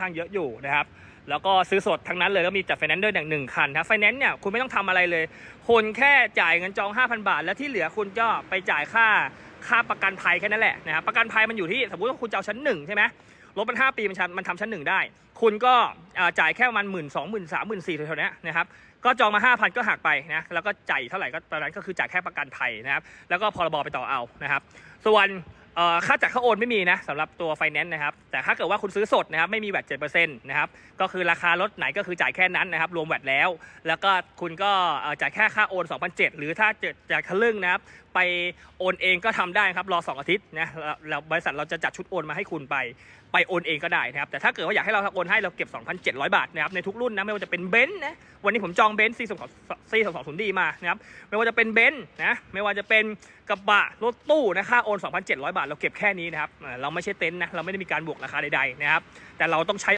ข้างเยอะอยู่นะครับ แล้วก็ซื้อสดทั้งนั้นเลยแล้วมีจัดไฟแนนซ์ด้วยอย่างหนึ่งคันครับไฟแนนซ์เนี่ยคุณไม่ต้องทำอะไรเลยคุณแค่จ่ายเงินจอง 5,000 บาท แล้วที่เหลือคุณก็ไปจ่ายค่าค่าประกันภัยแค่นั้นแหละนะครับประกันภัยมันอยู่ที่สมมติว่าคุณจะเอาชั้นหนึ่งใช่ไหมรถมัน 5 ปีมันชั้นมันทำชั้นหนึ่งได้ คุณก็จ่ายแค่ประมันหมื่นสองหมื่นสามหมื่นสี่แถวๆเนี้นะครับก็จองมา 5,000 ก็หักไปนะแล้วก็จ่ายเท่าไหร่ก็ตอนนั้นก็คือจ่ายแค่ประกันภัยนะครับแล้วก็พรบไปต่อเอานะครับส่วน ค่าจัดค่าโอนไม่มีนะสำหรับตัวไฟแนนซ์นะครับ แต่ถ้าเกิดว่าคุณซื้อสดนะครับไม่มีแวดเจ็ดเปอร์เซ็นต์นะครับก็คือราคารถไหนก็คือจ่ายแค่นั้นนะครับรวมแวดแล้ว แล้วก็คุณก็เออจ่ายแค่ค่าโอน2,007หรือถ้าจ่ายทะลึ่งนะครับไปโอนเองก็ทำได้ครับรอ 2 อาทิตย์นะแล้วแล้วบริษัทเราจะจัดชุดโอนมาให้คุณไป ไปโอนเองก็ได้นะครับแต่ถ้าเกิดว่าอยากให้เราโอนให้เราเก็บ 2,700 บาทนะครับในทุกรุ่นนะไม่ว่าจะเป็นเบนซ์นะวันนี้ผมจองเบนซ์ซีสองซีสองสองศูนย์ดีมานะครับไม่ว่าจะเป็นเบนซ์นะไม่ว่าจะเป็นกระบะรถตู้นะค่าโอน2,700บาทเราเก็บแค่นี้นะครับเอ่อเราไม่ใช่เต็นท์นะเราไม่ได้มีการบวกราคาใดๆนะครับแต่เราต้องใช้